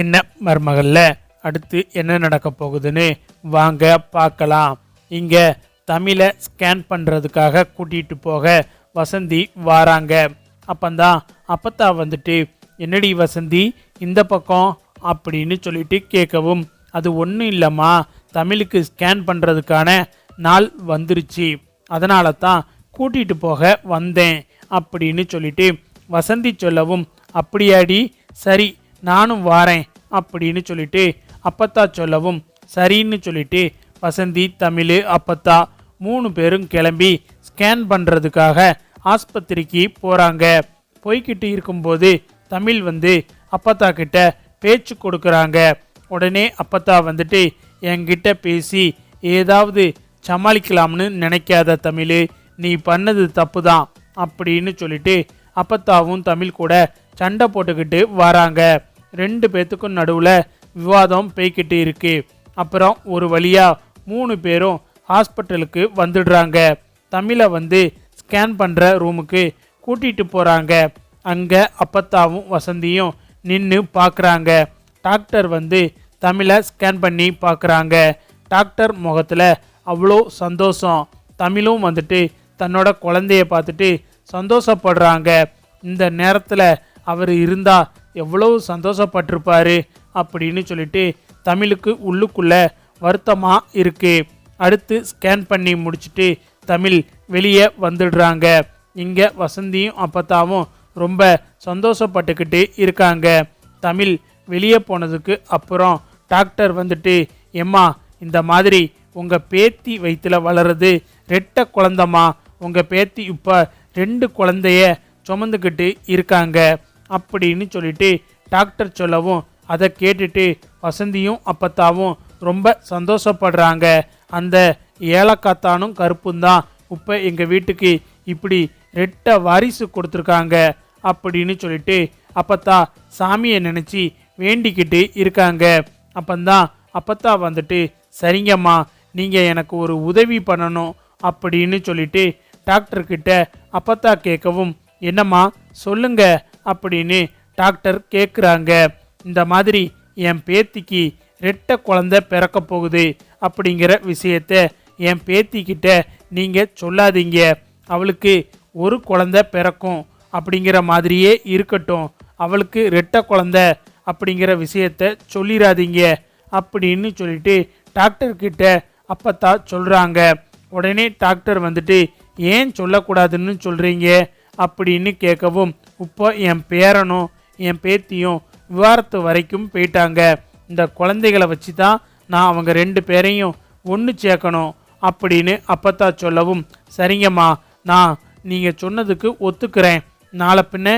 சின்ன மருமகளில் அடுத்து என்ன நடக்க போகுதுன்னு வாங்க பார்க்கலாம். இங்கே தமிழை ஸ்கேன் பண்ணுறதுக்காக கூட்டிகிட்டு போக வசந்தி வாராங்க. அப்பந்தான் அப்பத்தா வந்துட்டு என்னடி வசந்தி இந்த பக்கம்? அப்படின்னு சொல்லிட்டு கேட்கவும் அது ஒன்றும் இல்லைம்மா தமிழுக்கு ஸ்கேன் பண்ணுறதுக்கான நாள் வந்துருச்சு. அதனால தான் கூட்டிகிட்டு போக வந்தேன் அப்படின்னு சொல்லிட்டு வசந்தி சொல்லவும் அப்படியாடி சரி நானும் வாரேன். அப்படின்னு சொல்லிட்டு அப்பத்தா சொல்லவும் சரின்னு சொல்லிட்டு வசந்தி தமிழ் அப்பத்தா மூணு பேரும் கிளம்பி ஸ்கேன் பண்ணுறதுக்காக ஆஸ்பத்திரிக்கு போகிறாங்க போய்கிட்டு இருக்கும்போது தமிழ் வந்து அப்பத்தா கிட்ட பேச்சு கொடுக்குறாங்க. உடனே அப்பத்தா வந்துட்டு என்கிட்ட பேசி ஏதாவது சமாளிக்கலாம்னு நினைக்காத தமிழ் நீ பண்ணது தப்பு தான் அப்படின்னு சொல்லிட்டு அப்பத்தாவும் தமிழ் கூட சண்டை போட்டுக்கிட்டு வராங்க. ரெண்டு பேர்த்துக்கும் நடுவில் விவாதம் போய்கிட்டு இருக்கு. அப்புறம் ஒரு வழியாக மூணு பேரும் ஹாஸ்பிட்டலுக்கு வந்துடுறாங்க. தமிழை வந்து ஸ்கேன் பண்ணுற ரூமுக்கு கூட்டிகிட்டு போகிறாங்க அங்கே அப்பத்தாவும் வசந்தியும் நின்று பார்க்குறாங்க டாக்டர் வந்து தமிழை ஸ்கேன் பண்ணி பார்க்குறாங்க டாக்டர் முகத்தில் அவ்வளோ சந்தோஷம். தமிழும் வந்துட்டு தன்னோட குழந்தைய பார்த்துட்டு சந்தோஷப்படுறாங்க. இந்த நேரத்தில் அவர் இருந்தால் எவ்வளவு சந்தோஷப்பட்டிருப்பார் அப்படின்னு சொல்லிட்டு தமிழுக்கு உள்ளுக்குள்ளே வருத்தமாக இருக்குது அடுத்து ஸ்கேன் பண்ணி முடிச்சுட்டு தமிழ் வெளியே வந்துடுறாங்க. இங்கே வசந்தியும் அப்பத்தாவும் ரொம்ப சந்தோஷப்பட்டுக்கிட்டு இருக்காங்க. தமிழ் வெளியே போனதுக்கு அப்புறம் டாக்டர் வந்துட்டு எம்மா இந்த மாதிரி உங்கள் பேத்தி வயிற்றில் வளருது ரெட்டை குழந்தம்மா. உங்கள் பேத்தி இப்போ ரெண்டு குழந்தைய சுமந்துக்கிட்டு இருக்காங்க. அப்படின்னு சொல்லிட்டு டாக்டர் சொல்லவும் அதை கேட்டுட்டு வசந்தியும் அப்பத்தாவும் ரொம்ப சந்தோஷப்படுறாங்க. அந்த ஏலக்காத்தானும் கருப்பும் தான். இப்போ எங்கள் வீட்டுக்கு இப்படி ரெட்ட வாரிசு கொடுத்துருக்காங்க அப்படின்னு சொல்லிட்டு அப்பத்தா சாமியை நினச்சி வேண்டிக்கிட்டு இருக்காங்க. அப்பந்தான் அப்பத்தா வந்துட்டு சரிங்கம்மா நீங்கள் எனக்கு ஒரு உதவி பண்ணணும் அப்படின்னு சொல்லிட்டு டாக்டர்கிட்ட அப்பத்தா கேட்கவும் என்னம்மா சொல்லுங்கள் அப்படின்னு டாக்டர் கேட்குறாங்க இந்த மாதிரி என் பேத்திக்கு ரெட்டை குழந்தை பிறக்க போகுது அப்படிங்கிற விஷயத்த என் பேத்திக்கிட்ட நீங்கள் சொல்லாதீங்க. அவளுக்கு ஒரு குழந்தை பிறக்கும் அப்படிங்கிற மாதிரியே இருக்கட்டும். அவளுக்கு ரெட்டை குழந்தை அப்படிங்கிற விஷயத்த சொல்லிடாதீங்க அப்படின்னு சொல்லிட்டு டாக்டர்கிட்ட அப்பத்தா சொல்கிறாங்க உடனே டாக்டர் வந்துட்டு ஏன் சொல்லக்கூடாதுன்னு சொல்கிறீங்க அப்படின்னு கேட்கவும் இப்போ என் பேரனும் என் பேத்தியும் விவாரத்து வரைக்கும் போயிட்டாங்க. இந்த குழந்தைகளை வச்சு தான் நான் அவங்க ரெண்டு பேரையும் ஒன்று சேர்க்கணும் அப்படின்னு அப்பத்தா சொல்லவும் சரிங்கம்மா நான் நீங்கள் சொன்னதுக்கு ஒத்துக்கிறேன். நாளை பின்ன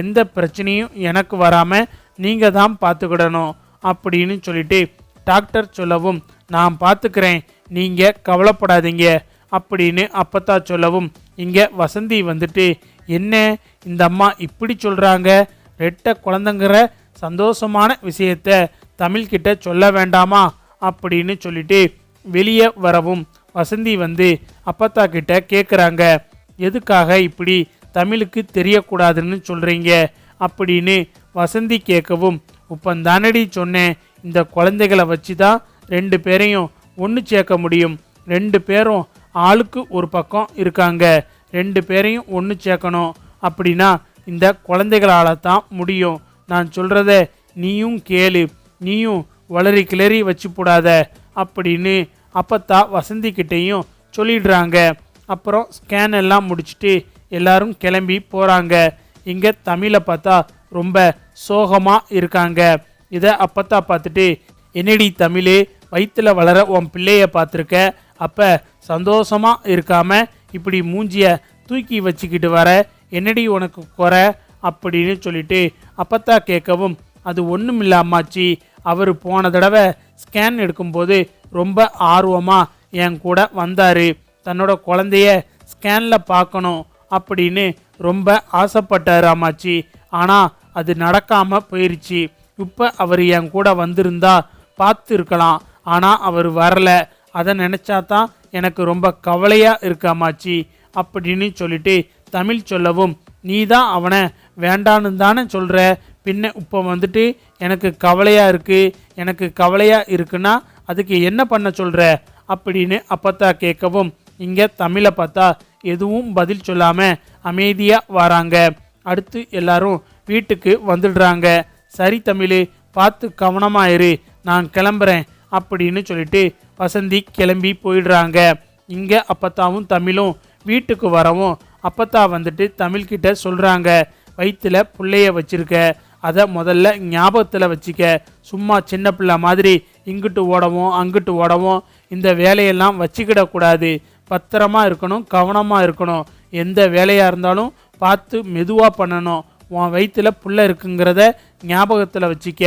எந்த பிரச்சனையும் எனக்கு வராமல் நீங்கள் தான் பார்த்துக்கிடணும் அப்படின்னு சொல்லிட்டு டாக்டர் சொல்லவும் நான் பார்த்துக்கிறேன் நீங்கள் கவலைப்படாதீங்க அப்படின்னு அப்பத்தா சொல்லவும் இங்கே வசந்தி வந்துட்டு என்ன இந்த அம்மா இப்படி சொல்கிறாங்க ரெட்ட குழந்தைங்கிற சந்தோஷமான விஷயத்த தமிழ்கிட்ட சொல்ல வேண்டாமா? அப்படின்னு சொல்லிட்டு வெளியே வரவும் வசந்தி வந்து அப்பத்தா கிட்ட கேட்குறாங்க எதுக்காக இப்படி தமிழுக்கு தெரியக்கூடாதுன்னு சொல்கிறீங்க அப்படின்னு வசந்தி கேட்கவும் உப்பந்தானடி சொன்னேன் இந்த குழந்தைகளை வச்சு தான் ரெண்டு பேரையும் ஒன்று சேர்க்க முடியும். ரெண்டு பேரும் ஆளுக்கு ஒரு பக்கம் இருக்காங்க. ரெண்டு பேரையும் ஒன்று சேர்க்கணும். அப்படின்னா இந்த குழந்தைகளால் தான் முடியும். நான் சொல்கிறத நீயும் கேளு. நீயும் வளரி கிளறி வச்சு போடாத. அப்படின்னு அப்பத்தா வசந்திக்கிட்டேயும் சொல்லிடுறாங்க. அப்புறம் ஸ்கேன் எல்லாம் முடிச்சுட்டு எல்லாரும் கிளம்பி போகிறாங்க இங்கே தமிழை பார்த்தா ரொம்ப சோகமாக இருக்காங்க. இதை அப்பத்தா பார்த்துட்டு என்னடி தமிழே வயிற்றில் வளர உன் பிள்ளைய பார்த்துருக்க அப்போ சந்தோஷமாக இருக்காமல் இப்படி மூஞ்சியை தூக்கி வச்சுக்கிட்டு வர என்னடி உனக்கு குறை அப்படின்னு சொல்லிட்டு அப்பத்தா கேட்கவும் அது ஒன்றும் இல்லை அவர் போன தடவை ஸ்கேன் எடுக்கும்போது ரொம்ப ஆர்வமாக என் கூட வந்தார். தன்னோட குழந்தைய ஸ்கேனில் பார்க்கணும் அப்படின்னு ரொம்ப ஆசைப்பட்டார் அம்மாச்சி ஆனால் அது நடக்காமல் போயிடுச்சு இப்போ அவர் என் கூட வந்திருந்தா பார்த்துருக்கலாம். ஆனால் அவர் வரல. அதை நினச்சா தான் எனக்கு ரொம்ப கவலையாக இருக்காமாச்சி அப்படின்னு சொல்லிட்டு தமிழ் சொல்லவும் நீ தான் அவனை வேண்டான்னு தானே சொல்கிற பின்ன இப்போ வந்துட்டு எனக்கு கவலையாக இருக்குது எனக்கு கவலையாக இருக்குன்னா அதுக்கு என்ன பண்ண சொல்கிற அப்படின்னு அப்பத்தா கேட்கவும் இங்கே தமிழை பார்த்தா எதுவும் பதில் சொல்லாமல் அமைதியாக வராங்க. அடுத்து எல்லாரும் வீட்டுக்கு வந்துடுறாங்க. சரி தமிழ் பார்த்து கவனமாக இரு. நான் கிளம்புறேன். அப்படின்னு சொல்லிட்டு வசந்தி கிளம்பி போயிடுறாங்க. இங்கே அப்பத்தாவும் தமிழும் வீட்டுக்கு வரவும் அப்பத்தா வந்துட்டு தமிழ்கிட்ட சொல்கிறாங்க வயிற்றுல பிள்ளைய வச்சுருக்க. அதை முதல்ல ஞாபகத்தில் வச்சுக்க. சும்மா சின்ன பிள்ளை மாதிரி இங்கிட்டு ஓடவும் அங்கிட்டு ஓடவும் இந்த வேலையெல்லாம் வச்சுக்கிடக்கூடாது பத்திரமா இருக்கணும் கவனமாக இருக்கணும். எந்த வேலையாக இருந்தாலும் பார்த்து மெதுவாக பண்ணணும். உன் வயிற்றில் புள்ள இருக்குங்கிறத ஞாபகத்தில் வச்சுக்க.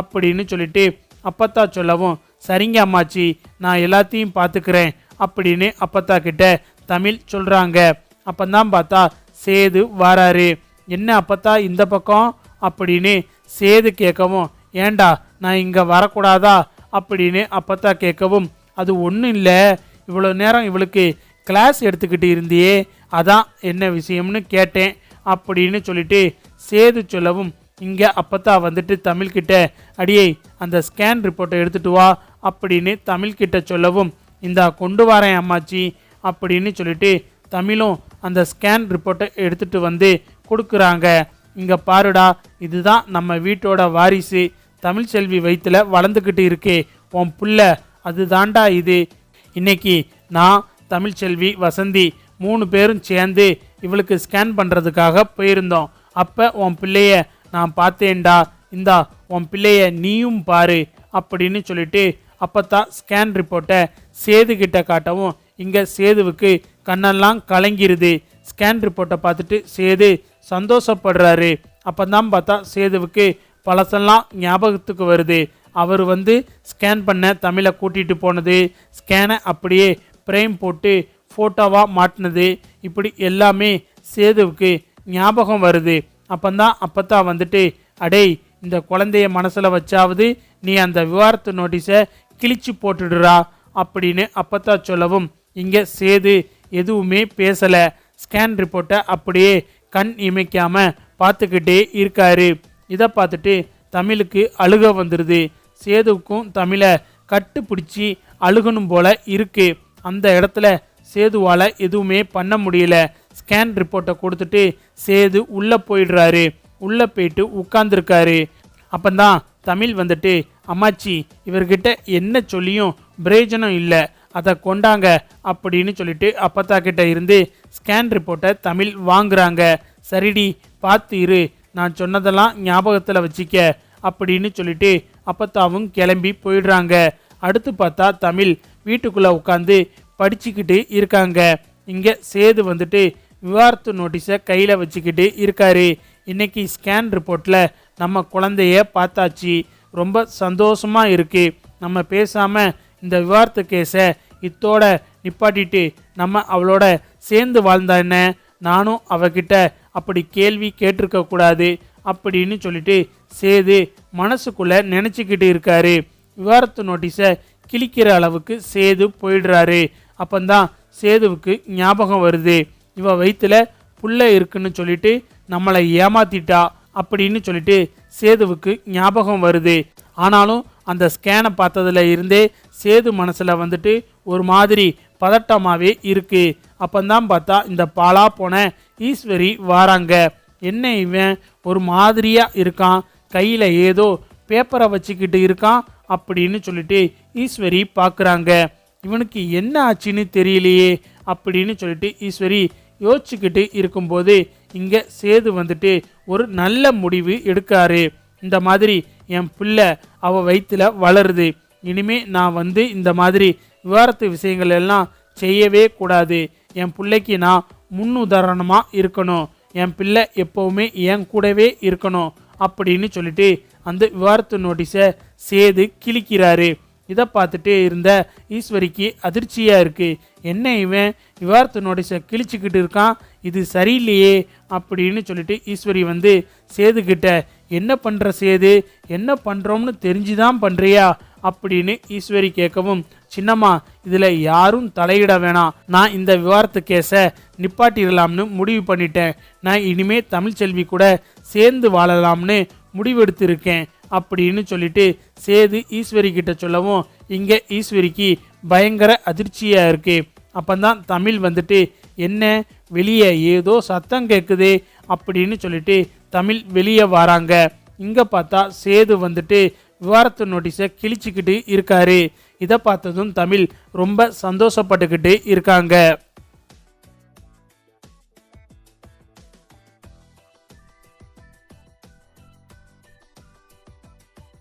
அப்படின்னு சொல்லிட்டு அப்பத்தா சொல்லவும் சரிங்க அம்மாச்சி நான் எல்லாத்தையும் பார்த்துக்கிறேன் அப்படின்னு அப்பத்தா கிட்ட தமிழ் சொல்கிறாங்க அப்பந்தான் பார்த்தா சேது வாராரு. என்ன அப்பத்தா இந்த பக்கம்? அப்படின்னு சேது கேட்கவும் ஏண்டா நான் இங்கே வரக்கூடாதா? அப்படின்னு அப்பத்தா கேட்கவும் அது ஒன்றும் இல்லை. இவ்வளோ நேரம் இவளுக்கு கிளாஸ் எடுத்துக்கிட்டு இருந்தியே அதான் என்ன விஷயம்னு கேட்டேன் அப்படின்னு சொல்லிட்டு சேது சொல்லவும் இங்கே அப்பத்தா வந்துட்டு தமிழ்கிட்ட அடியே அந்த ஸ்கேன் ரிப்போர்ட்டை எடுத்துட்டு வா அப்படின்னு தமிழ்கிட்ட சொல்லவும் இந்தா கொண்டு வரேன் அம்மாச்சி அப்படின்னு சொல்லிட்டு தமிழும் அந்த ஸ்கேன் ரிப்போர்ட்டை எடுத்துட்டு வந்து கொடுக்குறாங்க. இங்கே பாருடா இதுதான் நம்ம வீட்டோட வாரிசு. தமிழ் செல்வி வயிற்றுல வளர்ந்துக்கிட்டு இருக்கே உன் புள்ள அது தாண்டா இது. இன்னைக்கு நான் தமிழ்ச்செல்வி வசந்தி மூணு பேரும் சேர்ந்து இவளுக்கு ஸ்கேன் பண்ணுறதுக்காக போயிருந்தோம். அப்போ உன் பிள்ளைய நான் பார்த்தேன்டா. இந்தா உன் பிள்ளைய நீயும் பாரு அப்படின்னு சொல்லிட்டு தான் ஸ்கேன் ரிப்போர்ட்டை சேதுக்கிட்ட காட்டவும் இங்கே சேதுவுக்கு கண்ணெல்லாம் கலங்கிருது. ஸ்கேன் ரிப்போர்ட்டை பார்த்துட்டு சேது சந்தோஷப்படுறாரு. அப்போ தான் பார்த்தா சேதுவுக்கு பழசெல்லாம் ஞாபகத்துக்கு வருது. அவர் வந்து ஸ்கேன் பண்ண தமிழை கூட்டிகிட்டு போனது. ஸ்கேனை அப்படியே ஃப்ரேம் போட்டு ஃபோட்டோவாக மாட்டினது. இப்படி எல்லாமே சேதுவுக்கு ஞாபகம் வருது. அப்பந்தான் அப்பத்தான் வந்துட்டு அடேய் இந்த குழந்தைய மனசில் வச்சாவது நீ அந்த விவாரத்து நோட்டீஸை கிழிச்சு போட்டுடுறா அப்படின்னு அப்பத்தா சொல்லவும் இங்கே சேது எதுவுமே பேசலை. ஸ்கேன் ரிப்போர்ட்டை அப்படியே கண் இமைக்காமல் பார்த்துக்கிட்டே இருக்காரு. இதை பார்த்துட்டு தமிழுக்கு அழுக வந்துடுது சேதுவுக்கும் தமிழை கட்டு பிடிச்சி அழுகணும் போல இருக்குது அந்த இடத்துல சேதுவால் எதுவுமே பண்ண முடியல. ஸ்கேன் ரிப்போர்ட்டை கொடுத்துட்டு சேது உள்ளே போயிடுறாரு. உள்ளே போயிட்டு உட்காந்துருக்காரு அப்போந்தான் தமிழ் வந்துட்டு அம்மாச்சி இவர்கிட்ட என்ன சொல்லியும் பிரயோஜனம் இல்லை. அதை கொண்டாங்க அப்படின்னு சொல்லிட்டு அப்பத்தா கிட்ட இருந்து ஸ்கேன் ரிப்போர்ட்டை தமிழ் வாங்குறாங்க. சரிடி பார்த்து இரு. நான் சொன்னதெல்லாம் ஞாபகத்தில் வச்சிக்க அப்படின்னு சொல்லிட்டு அப்பத்தாவும் கிளம்பி போயிடுறாங்க. அடுத்து பார்த்தா தமிழ் வீட்டுக்குள்ளே உட்காந்து படிச்சுக்கிட்டு இருக்காங்க. இங்கே சேது வந்துட்டு விவாரத்து நோட்டீஸை கையில் வச்சுக்கிட்டு இருக்காரு. இன்றைக்கி ஸ்கேன் ரிப்போர்ட்டில் நம்ம குழந்தைய பார்த்தாச்சு. ரொம்ப சந்தோஷமாக இருக்குது நம்ம பேசாமல் இந்த விவாரத்து கேஸை இத்தோட நிப்பாட்டிட்டு நம்ம அவளோட சேர்ந்து வாழ்ந்தா என்ன? நானும் அவகிட்ட அப்படி கேள்வி கேட்டிருக்கக்கூடாது அப்படின்னு சொல்லிட்டு சேது மனசுக்குள்ளே நினச்சிக்கிட்டு இருக்காரு. விவாரத்து நோட்டீஸை கிழிக்கிற அளவுக்கு சேது போயிடுறாரு. அப்போந்தான் சேதுவுக்கு ஞாபகம் வருது. இவன் வயிற்றுல புள்ள இருக்குன்னு சொல்லிட்டு நம்மளை ஏமாத்திட்டா அப்படின்னு சொல்லிட்டு சேதுவுக்கு ஞாபகம் வருது. ஆனாலும் அந்த ஸ்கேனை பார்த்ததுல இருந்தே சேது மனசில் வந்துட்டு ஒரு மாதிரி பதட்டமாகவே இருக்குது அப்பந்தான் பார்த்தா இந்த பாலா போன ஈஸ்வரி வாராங்க. என்ன இவன்? ஒரு மாதிரியாக இருக்கான். கையில் ஏதோ பேப்பரை வச்சுக்கிட்டு இருக்கான் அப்படின்னு சொல்லிட்டு ஈஸ்வரி பார்க்குறாங்க இவனுக்கு என்ன ஆச்சுன்னு தெரியலையே அப்படின்னு சொல்லிட்டு ஈஸ்வரி யோசிச்சுக்கிட்டு இருக்கும்போது இங்கே சேது வந்துட்டு ஒரு நல்ல முடிவு எடுக்காரு. இந்த மாதிரி என் பிள்ளை அவள் வயிற்றில் வளருது. இனிமே நான் வந்து இந்த மாதிரி விவாரத்து விஷயங்கள் எல்லாம் செய்யவே கூடாது. என் பிள்ளைக்கு நான் முன்னுதாரணமாக இருக்கணும். என் பிள்ளை எப்போவுமே என் கூடவே இருக்கணும். அப்படின்னு சொல்லிட்டு அந்த விவாரத்து நோட்டீஸை சேது கிழிக்கிறாரு. இதை பார்த்துட்டு இருந்த ஈஸ்வரிக்கு அதிர்ச்சியாக இருக்குது என்ன இவன்? விவாரத்து நோட்டீஸை கிழிச்சிக்கிட்டு இருக்கான். இது சரியில்லையே அப்படின்னு சொல்லிட்டு ஈஸ்வரி வந்து சேதுக்கிட்ட என்ன பண்ணுற சேது? என்ன பண்ணுறோம்னு தெரிஞ்சுதான் பண்ணுறியா அப்படின்னு ஈஸ்வரி கேட்கவும் சின்னம்மா இதில் யாரும் தலையிட வேணாம். நான் இந்த விவாரத்து கேஸை நிப்பாட்டிடலாம்னு முடிவு பண்ணிட்டேன். நான் இனிமே தமிழ்ச்செல்வி கூட சேர்ந்து வாழலாம்னு முடிவெடுத்திருக்கேன். அப்படின்னு சொல்லிட்டு சேது ஈஸ்வரி கிட்ட சொல்லவும் இங்கே ஈஸ்வரிக்கு பயங்கர அதிர்ச்சியாக இருக்குது அப்போ தான் தமிழ் வந்துட்டு என்ன வெளியே ஏதோ சத்தம் கேட்குதே அப்படின்னு சொல்லிட்டு தமிழ் வெளியே வராங்க. இங்கே பார்த்தா சேது வந்துட்டு விவாரத்து நோட்டீஸை கிழிச்சிக்கிட்டு இருக்காரு. இதை பார்த்ததும் தமிழ் ரொம்ப சந்தோஷப்பட்டுக்கிட்டு இருக்காங்க.